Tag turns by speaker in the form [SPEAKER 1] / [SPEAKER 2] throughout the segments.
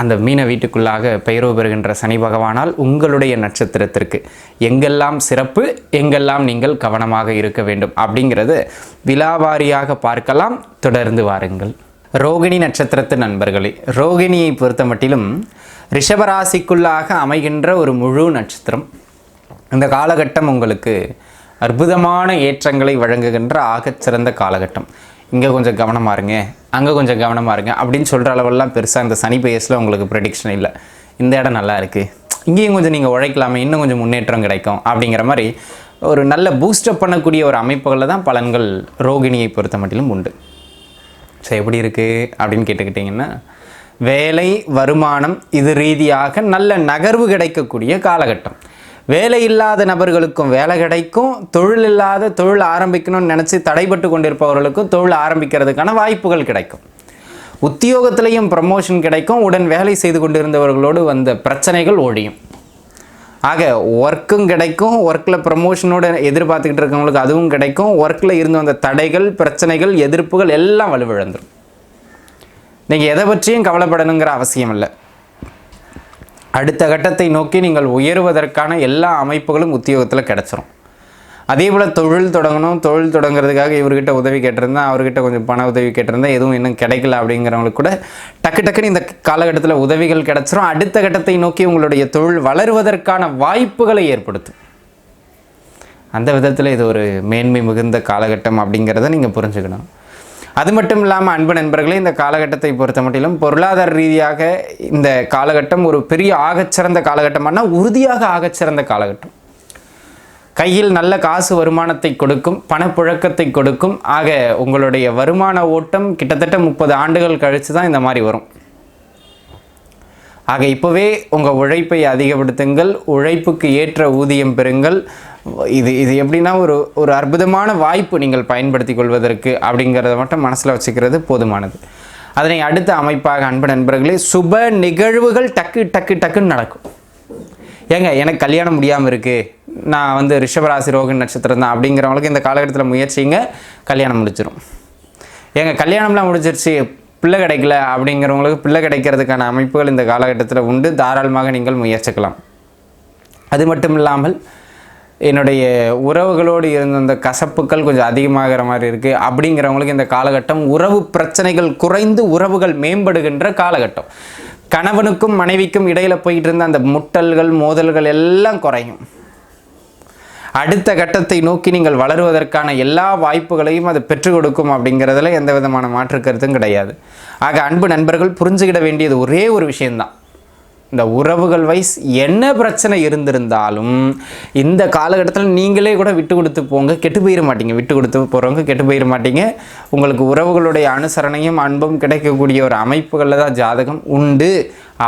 [SPEAKER 1] அந்த மீன வீட்டுக்குள்ளாக பெயரோ பெறுகின்ற சனி பகவானால் உங்களுடைய நட்சத்திரத்திற்கு எங்கெல்லாம் சிறப்பு எங்கெல்லாம் நீங்கள் கவனமாக இருக்க வேண்டும் அப்படிங்கிறது விலாவாரியாக பார்க்கலாம். தொடர்ந்து வாருங்கள். ரோகிணி நட்சத்திரத்து நண்பர்களே ரோகிணியை பொறுத்த மட்டிலும் ரிஷபராசிக்குள்ளாக அமைகின்ற ஒரு முழு நட்சத்திரம். இந்த காலகட்டம் உங்களுக்கு அற்புதமான ஏற்றங்களை வழங்குகின்ற ஆகச்சிறந்த காலகட்டம். இங்கே கொஞ்சம் கவனமாக இருங்க அங்கே கொஞ்சம் கவனமாக இருங்க அப்படின்னு சொல்கிற அளவெல்லாம் பெருசாக இந்த சனி பேஸில் உங்களுக்கு ப்ரெடிக்ஷன் இல்லை. இந்த இடம் நல்லா இருக்குது இங்கேயும் கொஞ்சம் நீங்கள் உழைக்கலாமே இன்னும் கொஞ்சம் முன்னேற்றம் கிடைக்கும் அப்படிங்கிற மாதிரி ஒரு நல்ல பூஸ்டப் பண்ணக்கூடிய ஒரு அமைப்புகளில் தான் பலன்கள் ரோகிணியை பொறுத்த மட்டிலும் உண்டு. ஸோ எப்படி இருக்குது அப்படின்னு கேட்டுக்கிட்டிங்கன்னா வேலை வருமானம் இது ரீதியாக நல்ல நகர்வு கிடைக்கக்கூடிய காலகட்டம். வேலை இல்லாத நபர்களுக்கும் வேலை கிடைக்கும். தொழில் இல்லாத தொழில் ஆரம்பிக்கணும்னு நினச்சி தடைபட்டு கொண்டிருப்பவர்களுக்கும் தொழில் ஆரம்பிக்கிறதுக்கான வாய்ப்புகள் கிடைக்கும். உத்தியோகத்திலையும் ப்ரமோஷன் கிடைக்கும். உடன் வேலை செய்து கொண்டிருந்தவர்களோடு வந்த பிரச்சனைகள் ஒழியும். ஆக ஒர்க்கும் கிடைக்கும். ஒர்க்கில் ப்ரமோஷனோட எதிர்பார்த்துக்கிட்டு இருக்கவங்களுக்கு அதுவும் கிடைக்கும். ஒர்க்கில் இருந்து வந்த தடைகள் பிரச்சனைகள் எதிர்ப்புகள் எல்லாம் வலுவிழந்துடும் நீங்கள் எதை பற்றியும் கவலைப்படணுங்கிற அவசியம் இல்லை அடுத்த கட்டத்தை நோக்கி நீங்கள் உயருவதற்கான எல்லா அமைப்புகளும் உத்தியோகத்தில் கிடச்சிரும். அதே போல் தொழில் தொடங்கணும். தொழில் தொடங்குறதுக்காக இவர்கிட்ட உதவி கேட்டிருந்தேன் அவர்கிட்ட கொஞ்சம் பண உதவி கேட்டிருந்தேன் எதுவும் இன்னும் கிடைக்கல அப்படிங்கிறவங்களுக்கு கூட டக்கு டக்குன்னு இந்த காலகட்டத்தில் உதவிகள் கிடச்சிரும். அடுத்த கட்டத்தை நோக்கி உங்களுடைய தொழில் வளருவதற்கான வாய்ப்புகளை ஏற்படுத்தும். அந்த விதத்தில் இது ஒரு மேன்மை மிகுந்த காலகட்டம் அப்படிங்கிறத நீங்கள் புரிஞ்சுக்கணும். அது மட்டும் இல்லாமல் அன்பு நண்பர்களே இந்த காலகட்டத்தை பொறுத்த மட்டிலும் பொருளாதார ரீதியாக இந்த காலகட்டம் ஒரு பெரிய ஆகச்சிறந்த காலகட்டமானா உறுதியாக ஆகச்சிறந்த காலகட்டம். கையில் நல்ல காசு வருமானத்தை கொடுக்கும் பணப்புழக்கத்தை கொடுக்கும். ஆக உங்களுடைய வருமான ஓட்டம் கிட்டத்தட்ட முப்பது ஆண்டுகள் கழித்து தான் இந்த மாதிரி வரும். ஆக இப்போவே உங்கள் உழைப்பை அதிகப்படுத்துங்கள் உழைப்புக்கு ஏற்ற ஊதியம் பெறுங்கள். இது இது எப்படின்னா ஒரு ஒரு அற்புதமான வாய்ப்பு நீங்கள் பயன்படுத்தி கொள்வதற்கு அப்படிங்கிறத மட்டும் மனசில் வச்சுக்கிறது போதுமானது. அதனை அடுத்த அமைப்பாக அன்பு நண்பர்களே சுப நிகழ்வுகள் டக்கு டக்கு டக்குன்னு நடக்கும். ஏங்க எனக்கு கல்யாணம் முடியாமல் இருக்குது நான் வந்து ரிஷபராசி ரோகன் நட்சத்திரம் தான் அப்படிங்கிறவங்களுக்கு இந்த காலகட்டத்தில் முயற்சிங்க கல்யாணம் முடிச்சிடும் ஏங்க கல்யாணம்லாம் முடிச்சிருச்சு பிள்ளை கிடைக்கல அப்படிங்கிறவங்களுக்கு பிள்ளை கிடைக்கிறதுக்கான அமைப்புகள் இந்த காலகட்டத்தில் உண்டு. தாராளமாக நீங்கள் முயற்சிக்கலாம். அது மட்டும் இல்லாமல் என்னுடைய உறவுகளோடு இருந்த அந்த கசப்புக்கள் கொஞ்சம் அதிகமாகிற மாதிரி இருக்குது அப்படிங்கிறவங்களுக்கு இந்த காலகட்டம் உறவு பிரச்சனைகள் குறைந்து உறவுகள் மேம்படுகின்ற காலகட்டம். கணவனுக்கும் மனைவிக்கும் இடையில் போயிட்டு இருந்த அந்த முட்டல்கள் மோதல்கள் எல்லாம் குறையும். அடுத்த கட்டத்தை நோக்கி நீங்கள் வளருவதற்கான எல்லா வாய்ப்புகளையும் அது பெற்றுக் கொடுக்கும் அப்படிங்கிறதுல எந்த விதமான மாற்று கருத்தும் கிடையாது. ஆக அன்பு நண்பர்கள் புரிஞ்சுக்கிட வேண்டியது ஒரே ஒரு விஷயம்தான். இந்த உறவுகள் வைஸ் என்ன பிரச்சனை இருந்திருந்தாலும் இந்த காலகட்டத்தில் நீங்களே கூட விட்டு கொடுத்து போங்க. கெட்டு போயிட மாட்டீங்க. விட்டு கொடுத்து போகிறவங்க கெட்டு போயிட மாட்டீங்க. உங்களுக்கு உறவுகளுடைய அனுசரணையும் அன்பும் கிடைக்கக்கூடிய ஒரு அமைப்புகளில் தான் ஜாதகம் உண்டு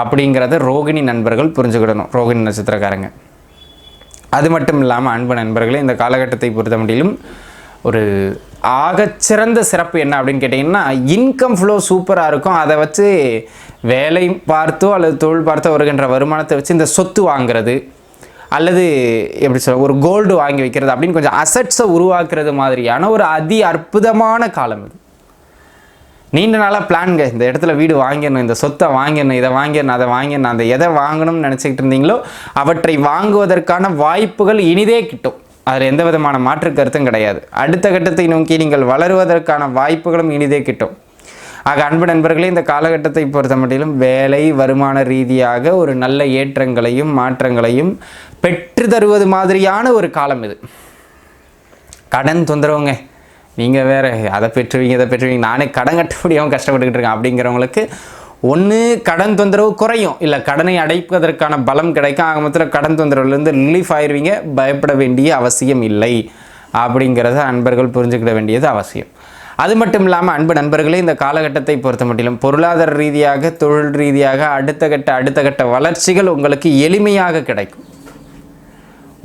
[SPEAKER 1] அப்படிங்கிறத ரோகிணி நண்பர்கள் புரிஞ்சுக்கிடணும். ரோகிணி நட்சத்திரக்காரங்க. அது மட்டும் இல்லாமல் அன்பு நண்பர்களே இந்த காலகட்டத்தை பொறுத்த முடியலும் ஒரு ஆகச்சிறந்த சிறப்பு என்ன அப்படின்னு கேட்டிங்கன்னா இன்கம் ஃப்ளோ சூப்பராக இருக்கும். அதை வச்சு வேலை பார்த்தோ அல்லது தொழில் பார்த்தோ வருகின்ற வருமானத்தை வச்சு இந்த சொத்து வாங்குறது அல்லது எப்படி சொல்ல ஒரு கோல்டு வாங்கி வைக்கிறது அப்படின்னு கொஞ்சம் அசட்ஸை உருவாக்குறது மாதிரியான ஒரு அதி அற்புதமான காலம் இது. நீண்ட நாளாக பிளான்ங்க இந்த இடத்துல வீடு வாங்கிடணும் இந்த சொத்தை வாங்கிடணும் இதை வாங்கிடணும் அதை வாங்கிடணும் அந்த எதை வாங்கணும்னு நினச்சிக்கிட்டு இருந்தீங்களோ அவற்றை வாங்குவதற்கான வாய்ப்புகள் இனிதே கிட்டும். அதில் எந்த விதமான மாற்று கருத்தும் கிடையாது. அடுத்த கட்டத்தை நோக்கி நீங்கள் வளருவதற்கான வாய்ப்புகளும் இனிதே கிட்டும். ஆக அன்பு நண்பர்களே இந்த காலகட்டத்தை பொறுத்த மட்டிலும் வேலை வருமான ரீதியாக ஒரு நல்ல ஏற்றங்களையும் மாற்றங்களையும் பெற்று தருவது மாதிரியான ஒரு காலம் இது. கடன் தொந்தரவுங்க. நீங்கள் வேறு அதை பெற்றுவீங்க இதை பெற்றுவீங்க. நானே கடன் கட்ட முடியாமல் கஷ்டப்பட்டுக்கிட்டு இருக்கேன் அப்படிங்கிறவங்களுக்கு ஒன்று கடன் தொந்தரவு குறையும். இல்லை கடனை அடைப்பதற்கான பலம் கிடைக்கும். ஆக மொத்தத்தில் கடன் தொந்தரவுலேருந்து ரிலீஃப் ஆயிடுவீங்க பயப்பட வேண்டிய அவசியம் இல்லை. அப்படிங்கிறத அன்பர்கள் புரிஞ்சுக்கிட வேண்டியது அவசியம். அது மட்டும் இல்லாமல் அன்பு நண்பர்களே இந்த காலகட்டத்தை பொறுத்த மட்டிலும் பொருளாதார ரீதியாக தொழில் ரீதியாக அடுத்த கட்ட அடுத்த கட்ட வளர்ச்சிகள் உங்களுக்கு எளிமையாக கிடைக்கும்.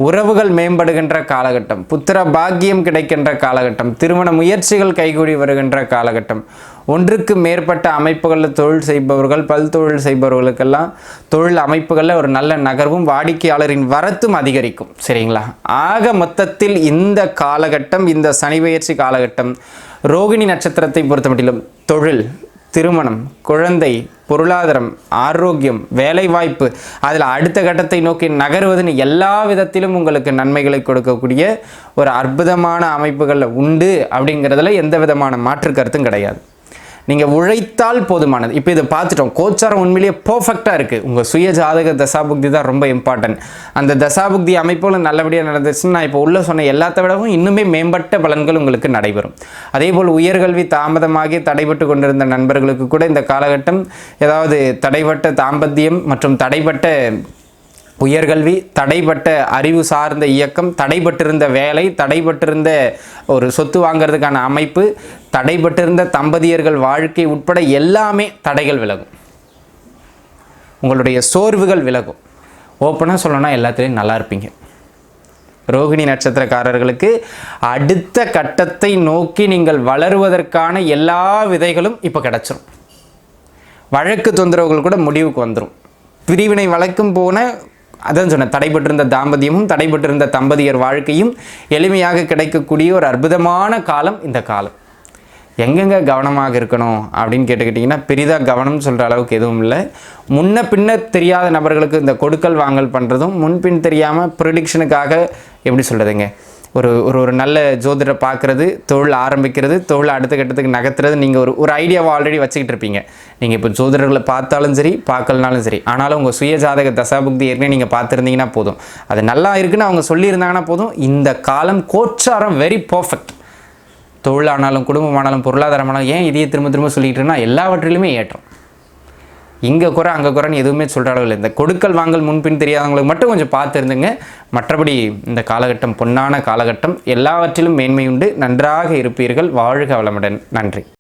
[SPEAKER 1] உறவுகள் மேம்படுகின்ற காலகட்டம் புத்திர பாக்கியம் கிடைக்கின்ற காலகட்டம் திருமண முயற்சிகள் கைகூடி வருகின்ற காலகட்டம் ஒன்றுக்கு மேற்பட்ட அமைப்புகளில் தொழில் செய்பவர்கள் பல் தொழில் செய்பவர்களுக்கெல்லாம் தொழில் அமைப்புகளில் ஒரு நல்ல நகர்வும் வாடிக்கையாளரின் வரத்தும் அதிகரிக்கும். சரிங்களா? ஆக மொத்தத்தில் இந்த காலகட்டம் இந்த சனி பயிற்சி காலகட்டம் ரோகிணி நட்சத்திரத்தை பொறுத்தமட்டிலும் தொழில் திருமணம் குழந்தை பொருளாதாரம் ஆரோக்கியம் வேலைவாய்ப்பு அதில் அடுத்த கட்டத்தை நோக்கி நகருவதுன்னு எல்லா விதத்திலும் உங்களுக்கு நன்மைகளை கொடுக்கக்கூடிய ஒரு அற்புதமான அமைப்புகளில் உண்டு அப்படிங்கிறதுல எந்த விதமான மாற்று கருத்தும் கிடையாது. நீங்கள் உழைத்தால் போதுமானது. இப்போ இதை பார்த்துட்டோம். கோச்சாரம் உண்மையிலேயே பர்ஃபெக்டாக இருக்குது உங்கள் சுய ஜாதக தசாபுக்தி தான் ரொம்ப இம்பார்ட்டன்ட் அந்த தசாபுக்தி அமைப்போல் நல்லபடியாக நடந்துச்சுன்னு நான் இப்போ உள்ள சொன்ன எல்லாத்த விடவும் இன்னுமே மேம்பட்ட பலன்கள் உங்களுக்கு நடைபெறும். அதே போல் உயர்கல்வி தாமதமாகி தடைபட்டு கொண்டிருந்த நண்பர்களுக்கு கூட இந்த காலகட்டம் ஏதாவது தடைபட்ட தாம்பத்தியம் மற்றும் தடைபட்ட உயர்கல்வி தடைப்பட்ட அறிவு சார்ந்த இயக்கம் தடைபட்டிருந்த வேலை தடைபட்டிருந்த ஒரு சொத்து வாங்கிறதுக்கான அமைப்பு தடைபட்டிருந்த தம்பதியர்கள் வாழ்க்கை உட்பட எல்லாமே தடைகள் விலகும். உங்களுடைய சோர்வுகள் விலகும். ஓப்பனாக சொல்லணும்னா எல்லாத்துலேயும் நல்லா இருப்பீங்க. ரோகிணி நட்சத்திரக்காரர்களுக்கு அடுத்த கட்டத்தை நோக்கி நீங்கள் வளருவதற்கான எல்லா விதைகளும் இப்போ கிடச்சிரும். வழக்கு தொந்தரவுகள் கூட முடிவுக்கு வந்துடும் பிரிவினை வழக்கும் போன அதான் சொன்னேன் தடைபட்டிருந்த தாம்பத்தியமும் தடைபட்டிருந்த தம்பதியர் வாழ்க்கையும் எளிமையாக கிடைக்கக்கூடிய ஒரு அற்புதமான காலம் இந்த காலம். எங்கெங்கே கவனமாக இருக்கணும் அப்படின்னு கேட்டுக்கிட்டிங்கன்னா பெரிதாக கவனம் சொல்கிற அளவுக்கு எதுவும் இல்லை. முன்ன பின்ன தெரியாத நபர்களுக்கு இந்த கொடுக்கல் வாங்கல் பண்ணுறதும் முன்பின் தெரியாமல் ப்ரிடிக்ஷனுக்காக எப்படி சொல்கிறதுங்க ஒரு ஒரு ஒரு நல்ல ஜோதிடரை பார்க்குறது தொழில் ஆரம்பிக்கிறது தொழில் அடுத்த கட்டத்துக்கு நகர்த்துறது நீங்கள் ஒரு ஒரு ஐடியாவை ஆல்ரெடி வச்சுக்கிட்டு இருப்பீங்க. நீங்கள் இப்போ ஜோதிடர்களை பார்த்தாலும் சரி பார்க்கலனாலும் சரி ஆனாலும் உங்கள் சுய ஜாதக தசாபுக்தி ஏற்கனவே நீங்கள் பார்த்துருந்தீங்கன்னா போதும். அது நல்லா இருக்குன்னு அவங்க சொல்லியிருந்தாங்கன்னா போதும். இந்த காலம் கோச்சாரம் வெரி பர்ஃபெக்ட் தொழிலானாலும் குடும்பமானாலும் பொருளாதாரமானாலும் ஏன் இதையே திரும்ப திரும்ப சொல்லிக்கிட்டு எல்லாவற்றிலுமே ஏற்றம். இங்கே குறை அங்கே குறைன்னு எதுவுமே சொல்கிற அளவில் இந்த கொடுக்கல் வாங்கல் முன்பின் தெரியாதவங்களுக்கு மட்டும் கொஞ்சம் பார்த்துருந்துங்க. மற்றபடி இந்த காலகட்டம் பொன்னான காலகட்டம் எல்லாவற்றிலும் மேன்மை உண்டு நன்றாக இருப்பீர்கள். வாழ்க வளமுடன். நன்றி.